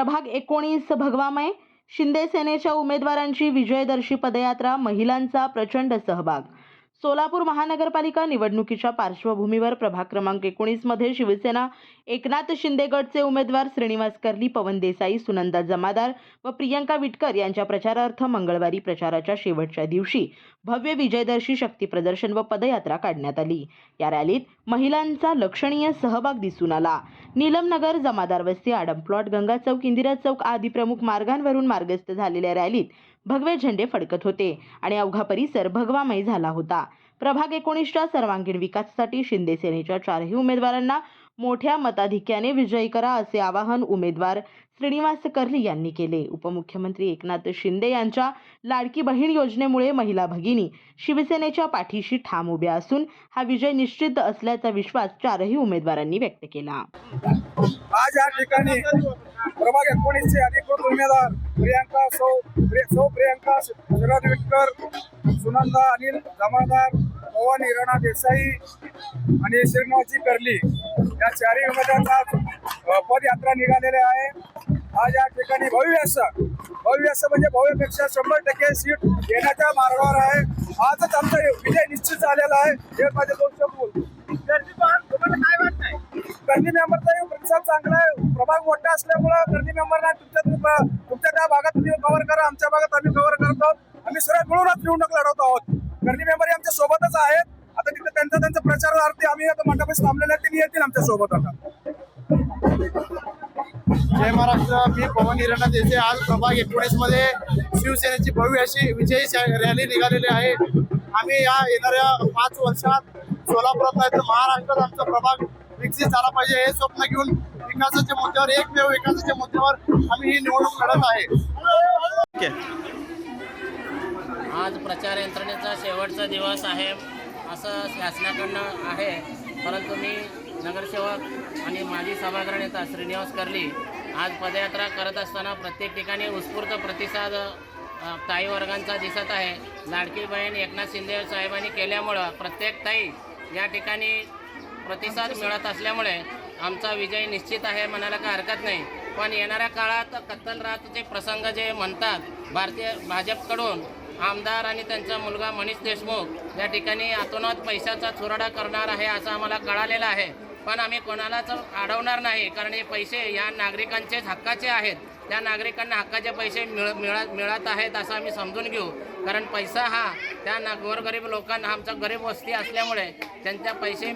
प्रभाग एकोणीस भगवामय. शिंदे सेनेच्या उमेदवारांची विजयदर्शी पदयात्रा महिलांचा प्रचंड सहभाग. सोलापूर महानगरपालिका निवडणुकीच्या पार्श्वभूमीवर प्रभाग क्रमांक एकोणीसमध्ये शिवसेना एकनाथ शिंदे गटचे उमेदवार श्रीनिवास कर्ली पवन देसाई सुनंदा जमादार व प्रियंका विटकर यांच्या प्रचारार्थ मंगळवारी प्रचाराच्या शेवटच्या दिवशी भव्य विजयदर्शी शक्ती प्रदर्शन व पदयात्रा काढण्यात आली. या रॅलीत महिलांचा लक्षणीय सहभाग दिसून आला. नीलमनगर जमादार वस्ती आडम प्लॉट गंगा चौक इंदिरा चौक आदी प्रमुख मार्गांवरून मार्गस्थ झालेल्या रॅलीत भगवे झेंडे फडकत होते आणि अवघा परिसर भगवामय झाला होता. प्रभाग एकोणीसच्या सर्वांगीण विकासासाठी शिंदे सेनेच्या चारही उमेदवारांना मोठ्या मताधिक्याने विजयी करा असे आवाहन उमेदवार श्रीनिवास कर्ली यांनी केले. उपमुख्यमंत्री एकनाथ शिंदे यांच्या लाडकी बहीण योजनेमुळे महिला भगिनी शिवसेनेच्या पाठीशी ठाम उभ्या असून हा विजय निश्चित असल्याचा विश्वास चारही उमेदवारांनी व्यक्त केला. आज या ठिकाणी प्रभाग एकोणीसचे अधिकृत उमेदवार प्रियांका सौ सौ प्रियांका शरद विटकर सुनंदा अनिल जमादार भवानी हिरणा देसाई आणि श्रीनिवासजी कर्ली. या चारही उमेदवारांचा पदयात्रा निघालेल्या आहे. आज या ठिकाणी भव्य असं भव्य असं म्हणजे भव्यपेक्षा शंभर टक्के सीट घेण्याच्या मार्गावर आहे. आजच आमचा विजय निश्चित झालेला आहे. हे माझे दोन शब्द बोलतो गर्दी मेंबरचा प्रतिसाद चांगला आहे. प्रभाग मोठा असल्यामुळं गर्दी मेंबरना तुमच्या कव्हर करा. आमच्या भागात आम्ही कव्हर करत. आहोत आम्ही सगळ्या मिळूनच निवडणूक लढवत आहोत. गर्दी मेंबर आमच्या सोबतच आहेत. आता तिथे त्यांचा त्यांचा प्रचारार्थी आम्ही आता मंडपाशी थांबलेले आहेत, ते येतील आमच्यासोबत आता. जय महाराष्ट्र. मी पवन हिरणा येथे आज प्रभाग एकोणीसमध्ये शिवसेनेची भव्य अशी विजयी रॅली निघालेली आहे. आम्ही या येणाऱ्या पाच वर्षात सोलापुरात नाही तर महाराष्ट्रात आमचा प्रभाग विकसित झाला पाहिजे. हे स्वप्न घेऊन विकासाच्या मुद्द्यावर एकमेव विकासाच्या मुद्द्यावर आम्ही ही निवडणूक लढत आहे. आज प्रचार यंत्रणेचा शेवटचा दिवस आहे असं शासनाकडनं आहे. परंतु मी नगरसेवक आणि माजी सभागृह नेता श्रीनिवास कर्ली आज पदयात्रा करत असताना प्रत्येक ठिकाणी उत्स्फूर्त प्रतिसाद ताई वर्गांचा दिसत आहे. लाडकी बहीण एकनाथ शिंदे साहेबांनी केल्यामुळं प्रत्येक ताई या ठिकाणी प्रतिसाद मिळत असल्यामुळे आमचा विजय निश्चित आहे म्हणायला काय हरकत नाही. पण येणाऱ्या काळात कत्तलरातचे प्रसंग जे म्हणतात भारतीय भाजपकडून आमदार आणि त्यांचा मुलगा मनीष देशमुख या ठिकाणी अतोनात पैशाचा चुराडा करणार आहे असं आम्हाला कळालेलं आहे. पण आम्ही कोणालाच अडवणार नाही कारण हे पैसे या नागरिकांचेच हक्काचे आहेत. त्या नागरिकांना हक्काचे पैसे मिळ मिळत मिळत आहेत असं आम्ही समजून घेऊ. कारण पैसा हा त्या ना गोरगरीब लोकांना आमचा गरीब वस्ती असल्यामुळे त्यांच्या पैसे